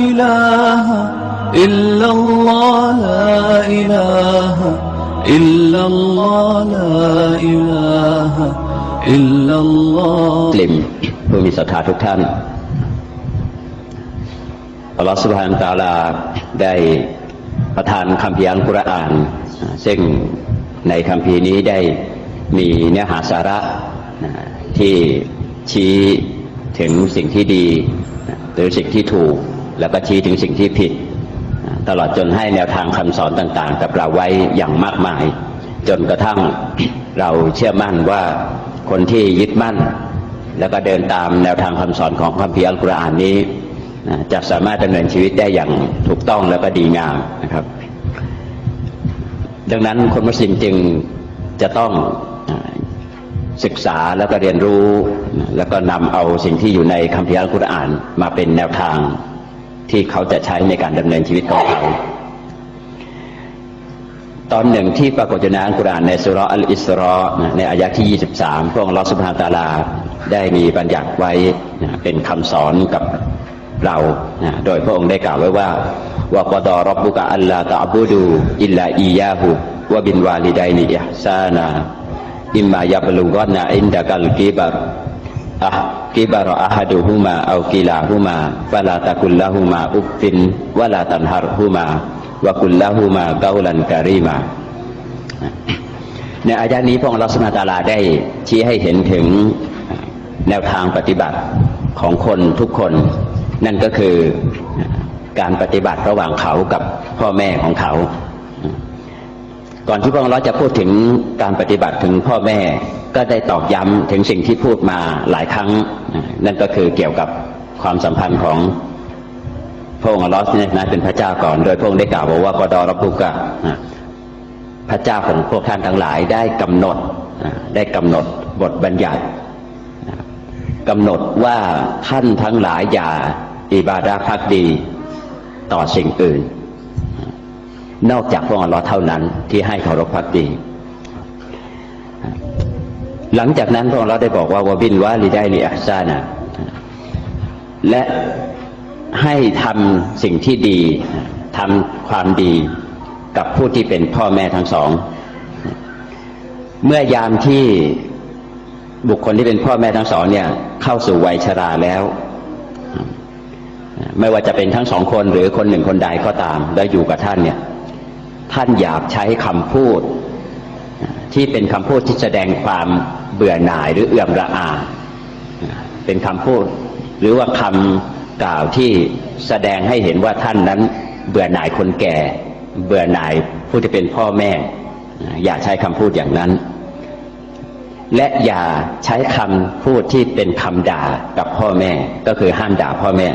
إله إلا الله لا إله إلا الله لا إله إلا الله มุสลิมผู้มีศรัทธาทุกท่านอัลลอฮฺสุบฮานตะอาลาได้ประทานคำพีร์อัลกุรอาน ซึ่งในคำพีร์นี้ได้มีเนื้อหาสาระนะที่ชี้ถึงสิ่งที่ดีนะหรือสิ่งที่ถูก แล้วก็ชี้ถึงสิ่งที่ผิด ตลอดจนให้แนวทางคำสอนต่างๆ กับเราไว้อย่างมากมาย จนกระทั่งเราเชื่อมั่นว่าคนที่ยึดมั่น แล้วก็เดินตามแนวทางคำสอนของคัมภีร์อัลกุรอานนี้จะสามารถดำเนินชีวิตได้อย่างถูกต้องแล้วก็ดีงามนะครับ ดังนั้นคนมุสลิมจึงจะต้องศึกษาแล้วก็เรียนรู้ แล้วก็นำเอาสิ่งที่อยู่ในคัมภีร์อัลกุรอานมาเป็นแนวทาง ที่เขาจะใช้ในการดำเนินชีวิตของเขา ตอนหนึ่งที่ปรากฏอยู่ในอัลกุรอานในสุราะห์อัลอิสรอในอายะที่ 23 พระองค์ลอสุบฮาตาลาได้มีบัญญัติไว้เป็นคำสอนกับเรา โดยพระองค์ได้กล่าวไว้ว่าวะกดอรับบุกะอัลลาตะอบูดู อิลลาอียาหุวะบินวาลิดัยนิอิฮซานาอิมมายาบลุกอนนะอินดะกัลกิบัร อะกิบารออะฮัดุฮุมาเอากิลาฮุมาฟะลาตะกุลละฮุมาอุฟฟินวะลาตันฮารฮุมาวะกุลละฮุมากาลันการีมาในอายะนี้พระองค์ลอสมาตาลาได้ชี้ให้เห็นถึงแนวทางปฏิบัติของคนทุกคน นั่นก็คือการปฏิบัติระหว่างเขากับพ่อแม่ของเขา ก่อนที่พระองค์จะพูดถึงการปฏิบัติถึงพ่อแม่ก็ได้ตอกย้ำถึงสิ่งที่พูดมาหลายครั้ง นั่นก็คือเกี่ยวกับความสัมพันธ์ของพระองค์ลอฮ์เนี่ยนะเป็นพระเจ้าก่อน โดยพระองค์ได้กล่าวบอกว่ากอดอรับบุกะนะพระเจ้าของพวกท่านทั้งหลายได้กำหนดได้กำหนดบทบัญญัตินะกำหนดว่าท่านทั้งหลายอย่าอิบาดาพักดีต่อสิ่งอื่น นอกจากพระองค์อัลลอฮ์เท่านั้นที่ให้เคารพพักดี หลังจากนั้นพระองค์อัลลอฮ์ได้บอกว่าวบินวาลิได้ลิอัซานะและให้ทำสิ่งที่ดีทำความดีกับผู้ที่เป็นพ่อแม่ทั้งสอง เมื่อยามที่บุคคลที่เป็นพ่อแม่ทั้งสองเนี่ย เข้าสู่วัยชราแล้ว ไม่ว่าจะเป็นทั้งสองคนหรือคนหนึ่งคนใดก็ตาม แล้วอยู่กับท่านเนี่ย ท่านอยากใช้คำพูด ที่เป็นคำพูดที่แสดงความเบื่อหน่ายหรือเอื่อมระอา เป็นคำพูด หรือว่าคำกล่าวที่แสดงให้เห็นว่าท่านนั้นเบื่อหน่ายคนแก่ เบื่อหน่ายผู้ที่เป็นพ่อแม่ อย่าใช้คำพูดอย่างนั้น และอย่าใช้คำพูดที่เป็นคำด่ากับพ่อแม่ ก็คือห้ามด่าพ่อแม่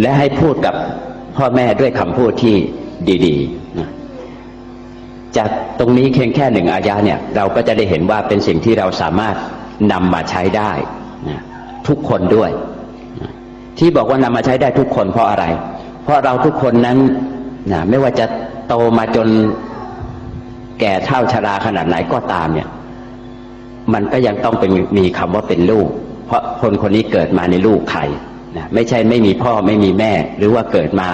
และให้พูดกับ พ่อแม่ด้วยคำพูดที่ดีๆนะจากตรงนี้เพียงแค่หนึ่งอายะเนี่ย เราก็จะได้เห็นว่าเป็นสิ่งที่เราสามารถนำมาใช้ได้นะทุกคนด้วยนะที่บอกว่านำมาใช้ได้ทุกคนเพราะอะไร เพราะเราทุกคนนั้นนะไม่ว่าจะโตมาจนแก่เท่าชราขนาดไหนก็ตามเนี่ย มันก็ยังต้องเป็นมีคำว่าเป็นลูก เพราะคนคนนี้เกิดมาในลูกใคร นะไม่ใช่ไม่มีพ่อไม่มีแม่ หรือว่าเกิดมา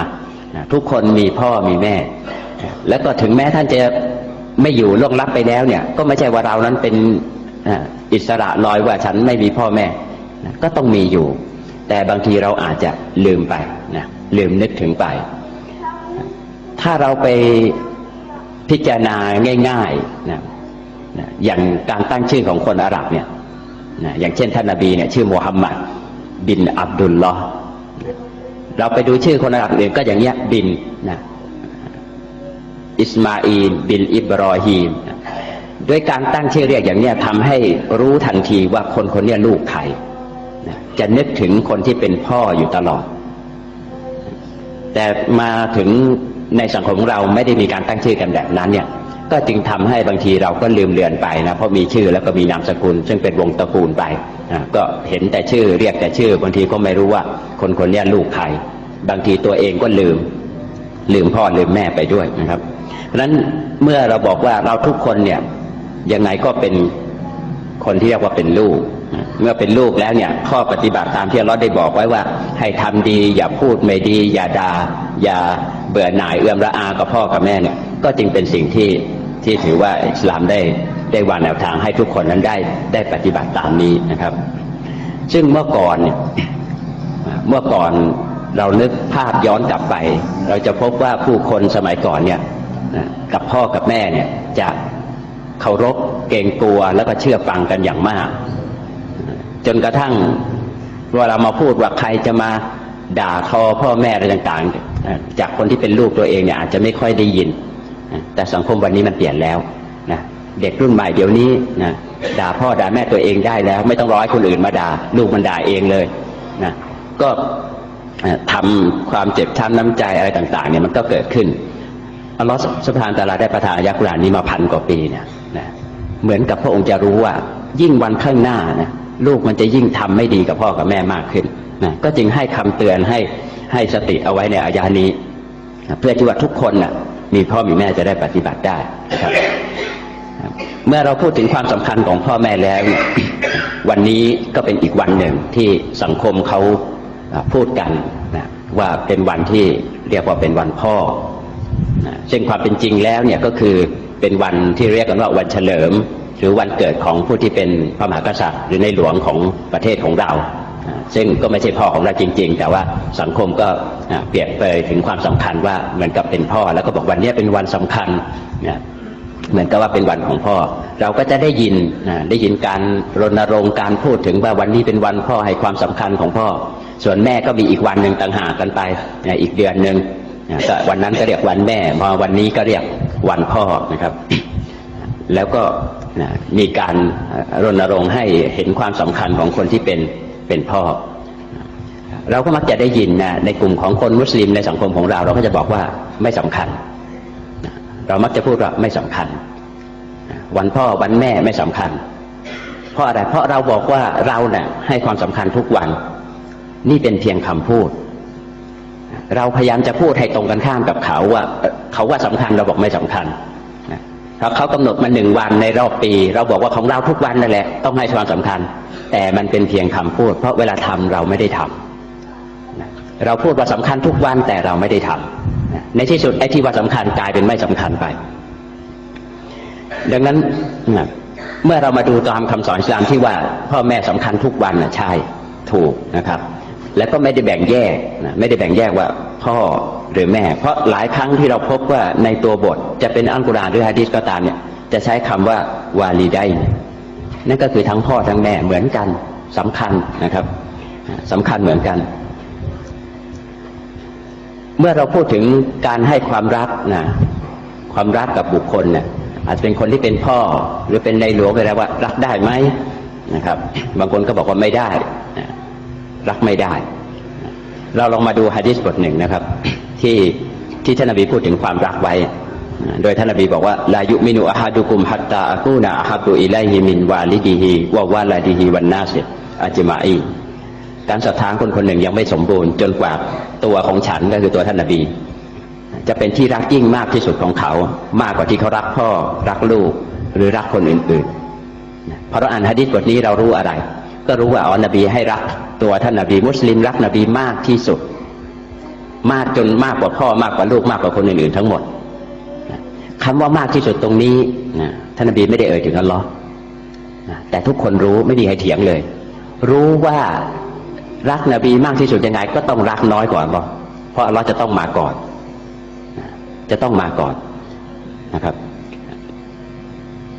นะทุกคนมีพ่อมีแม่ แล้วก็ถึงแม้ท่านจะไม่อยู่ล่วงลับไปแล้วเนี่ย ก็ไม่ใช่ว่าเรานั้นเป็นอิสระลอยว่าฉันไม่มีพ่อแม่นะก็ต้องมีอยู่ แต่บางทีเราอาจจะลืมไปนะลืมนึกถึงไป ถ้าเราไปพิจารณาง่ายๆนะนะอย่างการตั้งชื่อของคนอาหรับเนี่ยนะอย่างเช่นท่านนบีเนี่ยชื่อโมฮัมหมัด บินอับดุลลอฮ์เราไปดูชื่อคนอาหรับอื่นก็อย่างเงี้ยบินนะอิสมาอีลบินอิบรอฮีมด้วยการตั้งชื่อเรียกอย่างเนี้ยทำให้รู้ทันทีว่าคนคนนี้ลูกใครนะจะนึกถึงคนที่เป็นพ่ออยู่ตลอด แต่มาถึงในสังคมเราไม่ได้มีการตั้งชื่อกันแบบนั้นเนี่ย ก็จึงทำให้บางทีเราก็ลืมเลือนไปนะเพราะมีชื่อแล้วก็มีนามสกุล ซึ่งเป็นวงตระกูลไปนะก็เห็นแต่ชื่อเรียกแต่ชื่อบางทีก็ไม่รู้ว่าคนคนนี้ลูกใครบางทีตัวเองก็ลืม ลืมพ่อลืมแม่ไปด้วยนะครับ เพราะฉะนั้นเมื่อเราบอกว่าเราทุกคนเนี่ยยังไงก็เป็นคนที่เรียกว่าเป็นลูก เมื่อเป็นลูกแล้วเนี่ย ข้อปฏิบัติตามที่ลเลอได้บอกไว้ว่า ให้ทำดี อย่าพูดไม่ดี อย่าด่าอย่าเบื่อหน่ายเอื้อมระอากับพ่อกับแม่เนี่ย ก็จึงเป็นสิ่งที่ ที่ถือว่าอิสลามได้ได้วางแนวทางให้ทุกคนนั้นได้ได้ปฏิบัติตามนี้นะครับ ซึ่งเมื่อก่อนเนี่ยเมื่อก่อนเรานึกภาพย้อนกลับไป เราจะพบว่าผู้คนสมัยก่อนเนี่ยกับพ่อกับแม่เนี่ยจะเคารพเกรงกลัวแล้วก็เชื่อฟังกันอย่างมาก จนกระทั่งเวลามาพูดว่าใครจะมาด่าทอพ่อแม่อะไรต่าง ๆ จากคนที่เป็นลูกตัวเองเนี่ยอาจจะไม่ค่อยได้ยิน แต่สังคมวันนี้มันเปลี่ยนแล้วนะเด็กรุ่นใหม่เดี๋ยวนี้นะด่าพ่อด่าแม่ตัวเองได้แล้ว ไม่ต้องร้อให้คนอื่นมาด่าลูกมันด่าเองเลยนะก็ทำความเจ็บช้ำน้ำใจอะไรต่างๆเนี่ยมันก็เกิดขึ้นอัลลอฮฺสุบฮานตะลาได้ประทานอายะกุรอานนี้มาพันกว่าปีเนี่ยนะเหมือนกับพระองค์จะรู้ว่า ยิ่งวันข้างหน้านะลูกมันจะยิ่งทำไม่ดีกับพ่อกับแม่มากขึ้นนะก็จึงให้คำเตือนให้ให้สติเอาไว้ในอายะนี้นะเพื่อที่ว่าทุกคนนะ มีพ่อมีแม่จะได้ปฏิบัติได้นะครับ เมื่อเราพูดถึงความสำคัญของพ่อแม่แล้วเนี่ยวันนี้ก็เป็นอีกวันหนึ่งที่สังคมเขาพูดกันนะว่าเป็นวันที่เรียกว่าเป็นวันพ่อนะซึ่งความเป็นจริงแล้วเนี่ยก็คือเป็นวันที่เรียกกันว่าวันเฉลิม หรือวันเกิดของผู้ที่เป็นพระมหากษัตริย์ หรือในหลวงของประเทศของเรา ซึ่งก็ไม่ใช่พ่อของเราจริง ๆ แต่ว่าสังคมก็เปรียบเปยถึงความสำคัญว่าเหมือนกับเป็นพ่อ แล้วก็บอกวันนี้เป็นวันสำคัญนะเหมือนกับว่าเป็นวันของพ่อ เราก็จะได้ยินนะได้ยินการรณรงค์การพูดถึงว่าวันนี้เป็นวันพ่อให้ความสำคัญของพ่อ ส่วนแม่ก็มีอีกวันหนึ่งต่างหากกันไปนะอีกเดือนหนึ่งนะก็วันนั้นก็เรียกวันแม่พอวันนี้ก็เรียกวันพ่อนะครับ แล้วก็นะมีการรณรงค์ให้เห็นความสำคัญของคนที่เป็น เป็นพ่อ เราก็มักจะได้ยินนะในกลุ่มของคนมุสลิมในสังคมของเรา เราก็จะบอกว่าไม่สำคัญ เรามักจะพูดว่าไม่สำคัญ วันพ่อวันแม่ไม่สำคัญ เพราะอะไรเพราะเราบอกว่าเราเนี่ยให้ความสำคัญทุกวัน นี่เป็นเพียงคำพูด เราพยายามจะพูดให้ตรงกันข้ามกับเขาว่าเอ่อเขาว่าสำคัญเราบอกไม่สำคัญ นะถ้าเขากำหนดมาหนึ่งวันในรอบปี เราบอกว่าของเราทุกวันนั่นแหละต้องให้ความสำคัญ แต่มันเป็นเพียงคำพูด เพราะเวลาทำเราไม่ได้ทำนะเราพูดว่าสำคัญทุกวันแต่เราไม่ได้ทำนะในที่สุดไอ้ที่ว่าสำคัญกลายเป็นไม่สำคัญไป ดังนั้นนะเมื่อเรามาดูตามคำสอนอิสลามที่ว่าพ่อแม่สำคัญทุกวันนะใช่ถูกนะครับ แล้วก็ไม่ได้แบ่งแยกนะไม่ได้แบ่งแยกว่าพ่อหรือแม่ เพราะหลายครั้งที่เราพบว่าในตัวบทจะเป็นอัลกุรอานหรือฮะดีษก็ตามเนี่ยจะใช้คำว่าวาลีไดน์นั่นก็คือทั้งพ่อทั้งแม่เหมือนกันสำคัญนะครับสำคัญเหมือนกัน เมื่อเราพูดถึงการให้ความรักนะความรักกับบุคคลเนี่ยอาจจะเป็นคนที่เป็นพ่อหรือเป็นในหลวงไปแล้วว่ารักได้ไหมนะครับ บางคนก็บอกว่าไม่ได้ รักไม่ได้ เราลองมาดูฮะดิษบทหนึ่งนะครับ ที่ที่ท่านนบีพูดถึงความรักไว้ โดยท่านนบีบอกว่าลายุมินุอะฮัดุกุมฮัตตาอากูนาอะฮับุอิไลฮิมินวาลิดีฮิวะวาลาดีฮิวันนาสิอาจิมาอีการศรัทธาคนคนหนึ่งยังไม่สมบูรณ์จนกว่าตัวของฉันก็คือตัวท่านนบี จะเป็นที่รักยิ่งมากที่สุดของเขา มากกว่าที่เขารักพ่อรักลูกหรือรักคนอื่นๆเพราะเราอ่านฮะดิษบทนี้เรารู้อะไร ก็รู้ว่าอ๋อนบีให้รัก ตัวท่านนบีมุสลิมรักนบีมากที่สุด มากจนมากกว่าพ่อมากกว่าลูกมากกว่าคนอื่นๆทั้งหมดคำว่ามากที่สุดตรงนี้นะท่านนบีไม่ได้เอ่ยถึงอัลลอฮ์แต่ทุกคนรู้ไม่มีใครเถียงเลย รู้ว่ารักนบีมากที่สุดยังไง ก็ต้องรักน้อยกว่าอัลลอฮ์เพราะอัลลอฮ์จะต้องมาก่อน จะต้องมาก่อนนะครับ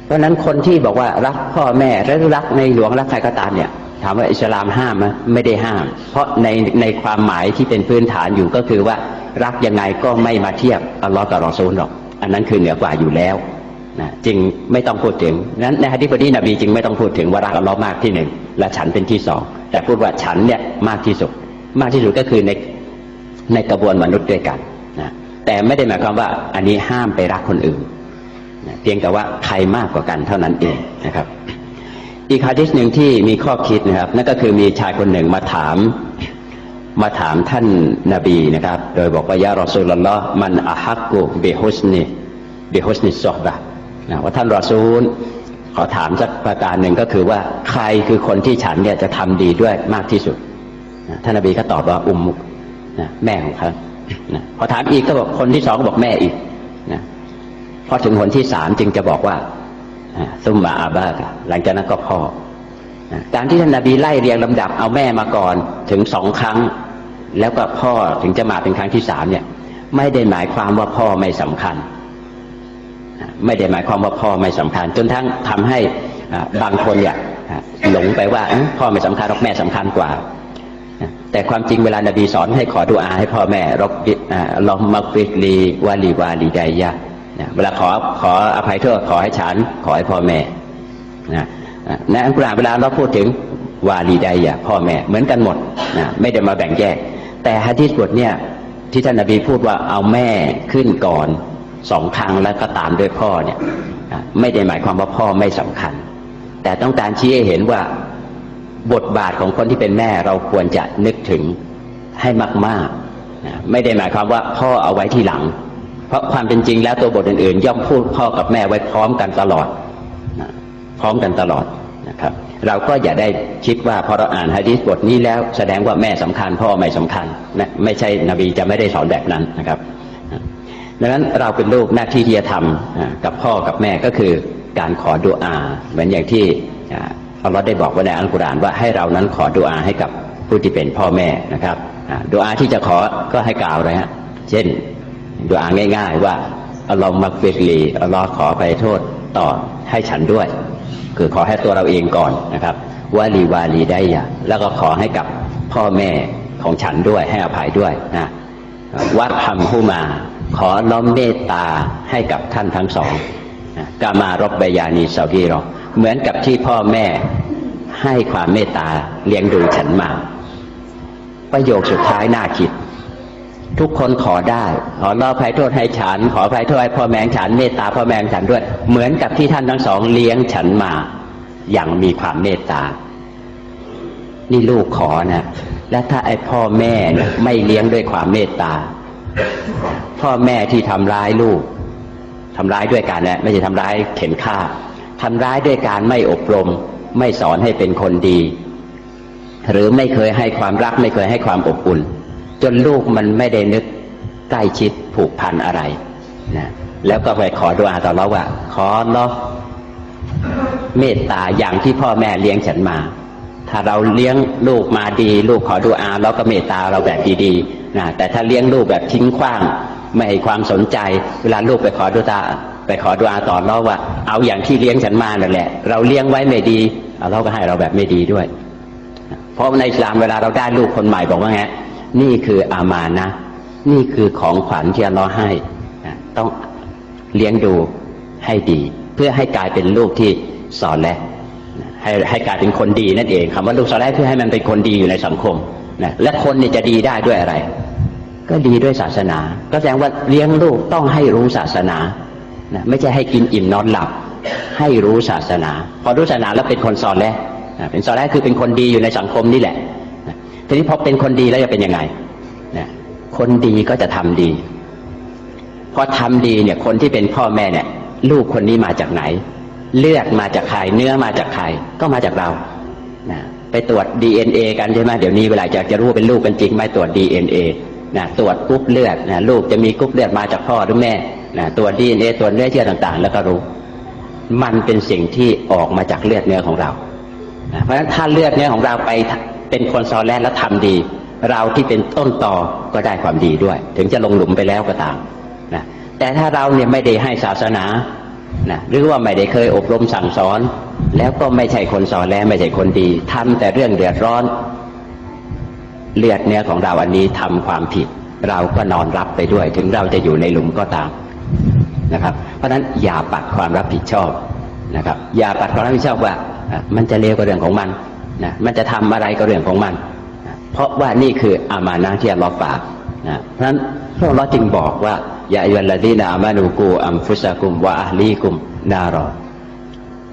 เพราะนั้นคนที่บอกว่ารักพ่อแม่และรักในหลวงรักใครก็ตามเนี่ยถามว่าอิสลามห้ามไหมไม่ได้ห้าม เพราะในในความหมายที่เป็นพื้นฐานอยู่ก็คือว่ารักยังไงก็ไม่มาเทียบอัลลอฮ์กับรอซูลหรอก อันนั้นคือเหนือกว่าอยู่แล้วนะจึงไม่ต้องพูดถึงนั้นในฮะดีษบทนี้นบีจึงไม่ต้องพูดถึงว่ารักอัลลอฮ์มากที่หนึ่งและฉันเป็นที่สองแต่พูดว่าฉันเนี่ยมากที่สุด มากที่สุดก็คือในในกระบวนมนุษย์ด้วยกันนะแต่ไม่ได้หมายความว่าอันนี้ห้ามไปรักคนอื่น เพียงแต่ว่าใครมากกว่ากันเท่านั้นเองนะครับ อีกฮะดิษหนึ่งที่มีข้อคิดนะครับ นั่นก็คือมีชายคนหนึ่งมาถาม มาถามท่านนาบีนะครับ โดยบอกว่ายารอซูลลอฮ์มันอาฮักกุเบฮุสนีเบฮุสนิซอกบะนะว่าท่านรอซูลขอถามสักประการหนึ่งก็คือว่าใครคือคนที่ฉันเนี่ยจะทำดีด้วยมากที่สุดนะท่านนบีก็ตอบว่าอุมมุกนะแม่ของเขานะพอถามอีกก็บอกคนที่สองก็บอกแม่อีกนะ พอถึงคนที่สามจึงจะบอกว่าซุมมาอาบากหลังจากนั้นก็พ่อการที่ท่านนบีไล่เรียงลำดับเอาแม่มาก่อนถึงสองครั้ง แล้วก็พ่อถึงจะมาเป็นครั้งที่สามเนี่ย ไม่ได้หมายความว่าพ่อไม่สำคัญ ไม่ได้หมายความว่าพ่อไม่สำคัญ จนทั้งทำให้บางคนเนี่ยหลงไปว่าพ่อไม่สำคัญหรอกแม่สำคัญกว่าแต่ความจริงเวลานบีสอนให้ขอดุอาให้พ่อแม่รบบิอ่าลอมมักฟิกลีวาลีวาลีไดยะ นะเวลาขอขออภัยโทษขอให้ฉัน ขอให้พ่อแม่นะในอัลกุรานเวลาเราพูดถึงวาลีไดอยะพ่อแม่เหมือนกันหมดนะไม่ได้มาแบ่งแยก แต่ฮะดีษบทเนี่ยที่ท่านนบีพูดว่าเอาแม่ขึ้นก่อนสองครั้งแล้วก็ตามด้วยพ่อเนี่ยไม่ได้หมายความว่าพ่อไม่สำคัญ แต่ต้องการชี้ให้เห็นว่าบทบาทของคนที่เป็นแม่เราควรจะนึกถึงให้มากๆนะไม่ได้หมายความว่าพ่อเอาไว้ที่หลัง เพราะความเป็นจริงแล้วตัวบทอื่นๆ ย่อมพูดพ่อกับแม่ไว้พร้อมกันตลอด พร้อมกันตลอดนะครับ เราก็อย่าได้คิดว่าพอเราอ่านฮะดีษบทนี้แล้วแสดงว่าแม่สำคัญ พ่อไม่สำคัญนะไม่ใช่นบีจะไม่ได้สอนแบบนั้นนะครับดังนั้นเราเป็นลูกหน้าที่ที่จะทำกับพ่อกับแม่ก็คือการขอดุอา เหมือนอย่างที่อัลลอฮ์ได้บอกไว้ในอัลกุรอานว่าให้เรานั้นขอดุอาให้กับผู้ที่เป็นพ่อแม่นะครับอ่าดุอาที่จะขอก็ให้กล่าวเลยฮะเช่น ดุอาง่าย ๆ ว่าอัลลอฮ์มักฟิรลีอัลลอฮ์ขอไปโทษต่อให้ฉันด้วย คือขอให้ตัวเราเองก่อนนะครับวาลีวาลีได้ยะแล้วก็ขอให้กับพ่อแม่ของฉันด้วยให้อภัยด้วยนะวัดทำผู้มา ขอน้อมเมตตาให้กับท่านทั้งสองกามารบเบยานีสาวีรอเหมือนกับที่พ่อแม่ให้ความเมตตาเลี้ยงดูฉันมา ประโยคสุดท้ายน่าคิด ทุกคนขอได้ ขอรอภัยโทษให้ฉัน ขอภัยโทษให้พ่อแม่ฉันเมตตาพ่อแม่ฉันด้วย เหมือนกับที่ท่านทั้งสองเลี้ยงฉันมา อย่างมีความเมตตา นี่ลูกขอนะ และถ้าไอ้พ่อแม่ไม่เลี้ยงด้วยความเมตตา พ่อแม่ที่ทำร้ายลูกทำร้ายด้วยการนะไม่ใช่ทำร้ายเข็นฆ่าทำร้ายด้วยการไม่อบรม ไม่สอนให้เป็นคนดี หรือไม่เคยให้ความรักไม่เคยให้ความอบอุ่น จนลูกมันไม่ได้นึกใกล้ชิดผูกพันอะไรนะแล้วก็ไปขอดุอาต่อเราว่า ขอเนาะเมตตาอย่างที่พ่อแม่เลี้ยงฉันมา ถ้าเราเลี้ยงลูกมาดี ลูกขอดุอาเราก็เมตตาเราแบบดีๆนะแต่ถ้าเลี้ยงลูกแบบทิ้งขว้าง ไม่ให้ความสนใจ เวลาลูกไปขอดุอาไปขอดุอาต่อเราว่า เอาอย่างที่เลี้ยงฉันมานั่นแหละ เราเลี้ยงไว้ไม่ดีเราก็ให้เราแบบไม่ดีด้วย เพราะในสลามเวลาเราได้ลูกคนใหม่บอกว่าไง นี่คืออามานะ นี่คือของขวัญที่อัลเลอฮ์ให้ต้องเลี้ยงดูให้ดี เพื่อให้กลายเป็นลูกที่สอนและให้ให้กลายเป็นคนดีนั่นเองคำว่าลูกสอนและเพื่อให้มันเป็นคนดีอยู่ในสังคมนะและคนนี่จะดีได้ด้วยอะไร ก็ดีด้วยศาสนา ก็แสดงว่าเลี้ยงลูกต้องให้รู้ศาสนานะไม่ใช่ให้กินอิ่มนอนหลับ ให้รู้ศาสนา พอรู้ศาสนาแล้วเป็นคนสอนแล้วเป็นสอนแล้วคือเป็นคนดีอยู่ในสังคมนี่แหละ ทีนี้พอเป็นคนดีแล้วจะเป็นยังไงนะคนดีก็จะทำดี พอทำดีเนี่ย คนที่เป็นพ่อแม่เนี่ย ลูกคนนี้มาจากไหน เลือดมาจากใครเนื้อมาจากใครก็มาจากเรานะไปตรวจ DNA กันใช่ไหมเดี๋ยวนี้เวลาจะจะรู้ว่าเป็นลูกกันจริงไหมตรวจ DNA นะตรวจกรุ๊ปเลือดนะลูกจะมีกรุ๊ปเลือดมาจากพ่อหรือแม่นะตรวจ DNA ตรวจเนื้อเชื่อต่างๆ แล้วก็รู้ มันเป็นสิ่งที่ออกมาจากเลือดเนื้อของเรานะเพราะฉะนั้นถ้าเลือดเนื้อของเราไป เป็นคนซอแรกแล้วทำดี เราที่เป็นต้นต่อก็ได้ความดีด้วย ถึงจะลงหลุมไปแล้วก็ตามนะแต่ถ้าเราเนี่ยไม่ได้ให้ศาสนานะหรือว่าไม่ได้เคยอบรมสั่งสอน แล้วก็ไม่ใช่คนสอนแล้วไม่ใช่คนดีทำแต่เรื่องเดือดร้อน เลือดเนื้อของเราอันนี้ทำความผิด เราก็นอนรับไปด้วย ถึงเราจะอยู่ในหลุมก็ตามนะครับ เพราะฉะนั้นอย่าปัดความรับผิดชอบนะครับ อย่าปัดความรับผิดชอบว่า มันจะเลวก็เรื่องของมัน นะมันจะทำอะไรก็เรื่องของมันนะเพราะว่านี่คืออามานะที่อัลลอฮ์ฝากนะเพราะฉะนั้นพระองค์จึงบอกว่ายาอัยลลดีนาอามานูกูอัมฟุสกุมวะอาลีกุมนารอ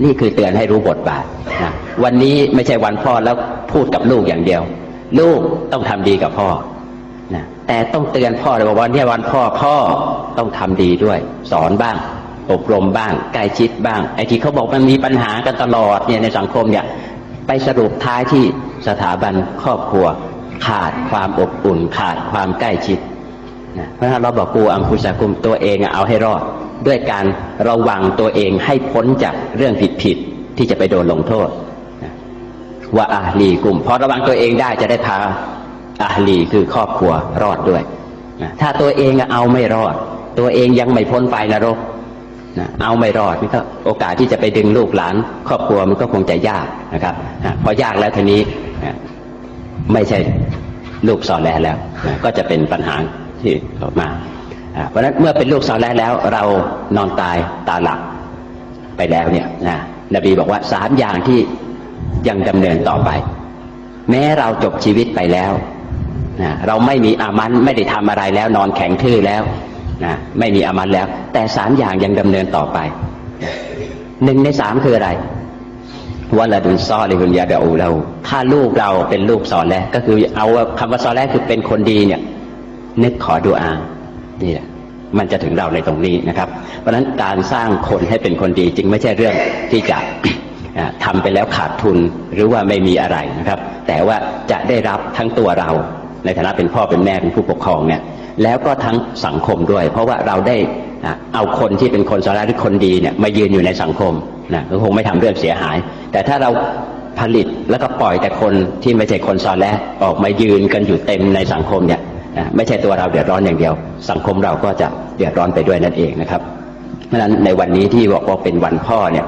นี่คือเตือนให้รู้บทบาทนะวันนี้ไม่ใช่วันพ่อแล้วพูดกับลูกอย่างเดียว ลูกต้องทำดีกับพ่อนะแต่ต้องเตือนพ่อเลยว่าวันนี้วันพ่อพ่อต้องทำดีด้วย สอนบ้าง อบรมบ้างใกล้ชิดบ้าง ไอ้ที่เขาบอกมันมีปัญหากันตลอดเนี่ยในสังคมเนี่ย ไปสรุปท้ายที่สถาบันครอบครัว ขาดความอบอุ่น ขาดความใกล้ชิดนะเพราะฉะนั้นเราบอกกูอัมพุสากุมตัวเองเอาให้รอด ด้วยการระวังตัวเองให้พ้นจากเรื่องผิดๆที่จะไปโดนลงโทษว่าอาลีกลุ่มพอระวังตัวเองได้จะได้พาอาลีคือครอบครัวรอดด้วย ถ้าตัวเองเอาไม่รอด ตัวเองยังไม่พ้นไฟนรก นะเอาไม่รอดมันก็โอกาสที่จะไปดึงลูกหลานครอบครัวมันก็คงจะยากนะครับนะพอยากแล้วทีนี้นะไม่ใช่ลูกสอนแลแล้วนะก็จะเป็นปัญหาที่ออกมาเพราะฉะนั้นเมื่อเป็นลูกสอนแลแล้ว เรานอนตายตาหลับไปแล้วเนี่ยนะนบีบอกว่าสามอย่างที่ยังดำเนินต่อไป แม้เราจบชีวิตไปแล้วนะเราไม่มีอามันไม่ได้ทำอะไรแล้ว นอนแข็งทื่อแล้ว นะไม่มีอามันแล้ว แต่สามอย่างยังดำเนินต่อไปหนึ่งในสามคืออะไรวะละดุนซอลิหุนยาเดอูเราถ้าลูกเราเป็นลูกสอนแล้วก็คือเอาคำว่าสอนแล้วคือเป็นคนดีเนี่ย นึกขอดูอานี่แหละมันจะถึงเราในตรงนี้นะครับ เพราะฉะนั้นการสร้างคนให้เป็นคนดีจึงไม่ใช่เรื่องที่จะอ่าทำไปแล้วขาดทุนหรือว่าไม่มีอะไรนะครับ แต่ว่าจะได้รับทั้งตัวเรา ในฐานะเป็นพ่อเป็นแม่เป็นผู้ปกครองเนี่ย แล้วก็ทั้งสังคมด้วย เพราะว่าเราได้เอาคนที่เป็นคนสาระหรือคนดีเนี่ยมายืนอยู่ในสังคมนะก็คงไม่ทำเรื่องเสียหาย แต่ถ้าเราผลิตแล้วก็ปล่อยแต่คนที่ไม่ใช่คนซอแลออกมายืนกันอยู่เต็มในสังคมเนี่ยไม่ใช่ตัวเราเดือดร้อนอย่างเดียว สังคมเราก็จะเดือดร้อนไปด้วยนั่นเองนะครับ เพราะฉะนั้นในวันนี้ที่บอกว่าเป็นวันพ่อเนี่ย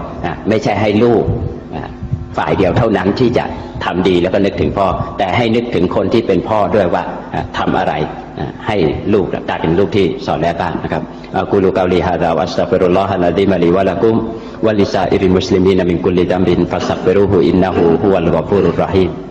ไม่ใช่ให้ลูกฝ่ายเดียวเท่านั้นที่จะทำดีแล้วก็นึกถึงพ่อ แต่ให้นึกถึงคนที่เป็นพ่อด้วยว่าอะทำอะไร ให้ลูกกลายเป็นลูกที่สอนแลบ้างนะครับอักูลูกาลีฮะดาวัสตัฟิรุลลอฮะลาดีมาลีวะลักุมวะลิซาอิริมุสลิมีนมินกุลิดัมบินฟัสตัฟิรุฮูอินนะฮูฮุวัลกอฟูรุรรฮีม